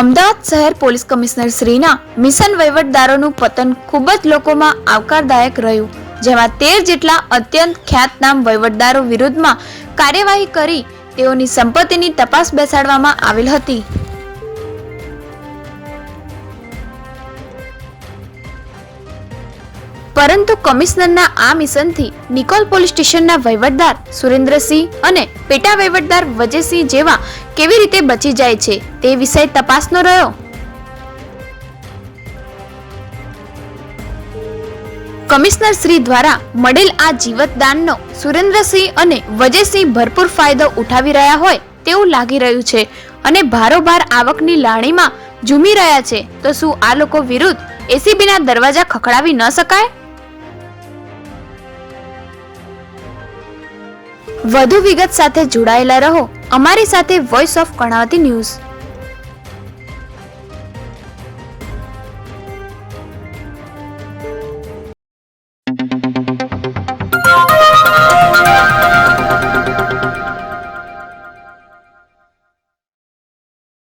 અમદાવાદ શહેર police commissioner શ્રીના mission વહીવટદારોનું પતન ખૂબ જ લોકોમાં આવકારદાયક રહ્યું, જેમાં તેર જેટલા અત્યંત ખ્યાતનામ વહીવટદારો વિરુદ્ધમાં કાર્યવાહી કરી તેઓની સંપત્તિની તપાસ બેસાડવામાં આવેલ હતી. પરંતુ કમિશનરના આ મિશનથી નિકોલ પોલીસ સ્ટેશનના વહીવટદાર સુરેન્દ્રસિંહ અને પેટા વહીવટદાર વજયસિંહ જેવા કેવી રીતે બચી જાય છે તે વિષય તપાસનો રહ્યો. કમિશનર શ્રી દ્વારા મળેલ આ જીવતદાનનો સુરેન્દ્રસિંહ અને વજયસિંહ ભરપૂર ફાયદો ઉઠાવી રહ્યા હોય તેવું લાગી રહ્યું છે અને ભારોભાર આવકની લાણીમાં ઝૂમી રહ્યા છે. તો શું આ લોકો વિરુદ્ધ એસીબીના દરવાજા ખખડાવી ન શકાય? વધુ વિગત સાથે જોડાયેલા રહો. અમારી સાથે વોઇસ ઓફ કર્ણાવતી ન્યૂઝ